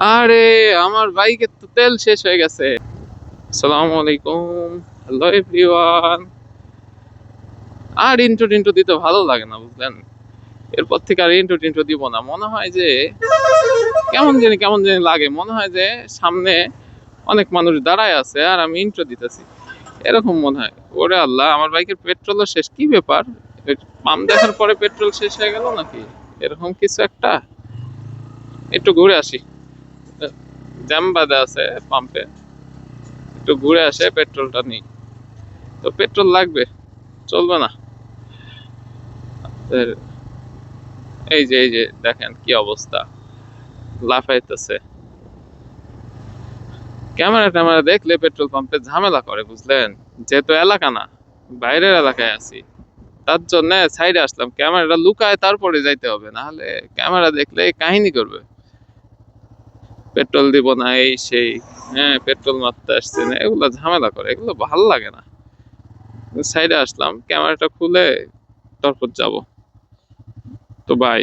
আরে, আমার বাইকের তো তেল শেষ হয়ে গেছে। আসসালামু আলাইকুম। হ্যালো এভরিওয়ান আর ইন্ট্রো টিন্ট্রো দিতে ভালো লাগে না, বুঝলেন? এরপর থেকে আর ইন্ট্রো টিন্ট্রো দিব না। মনে হয় যে, কেমন জানি কেমন জানি লাগে। মনে হয় যে, সামনে অনেক মানুষ দাঁড়ায় আছে আর আমি ইন্ট্রো দিতেছি। এরকম মনে হয়। ওরে আল্লাহ, আমার বাইকের পেট্রোলও শেষ। কি ব্যাপার? পাম্প দেখার পরে পেট্রোল শেষ হয়ে গেল নাকি? এরকম কিছু একটা? একটু ঘুরে আসি। জ্যাম বাঁধা আছে পাম্পে। একটু ঘুরে আসে, পেট্রোলটা নিই। তো পেট্রোল লাগবে, চলবে না। এই যে এই যে, দেখেন কি অবস্থা। লাফাইতেছে। ক্যামেরা ট্যামেরা দেখলে পেট্রোল পাম্পে ঝামেলা করে, বুঝলেন? যেহেতু এলাকা না, বাইরের এলাকায় আছি। তার জন্য সাইডে আসলাম। ক্যামেরাটা লুকায় তারপরে যাইতে হবে, নাহলে ক্যামেরা দেখলে কাহিনী করবে। পেট্রোল দিব না এই সেই হ্যাঁ পেট্রোল মারতে আসছে না, এগুলো ঝামেলা করে, এগুলো ভালো লাগে না। সাইডে আসলাম, ক্যামেরাটা খুলে, তারপর যাব। তো বাই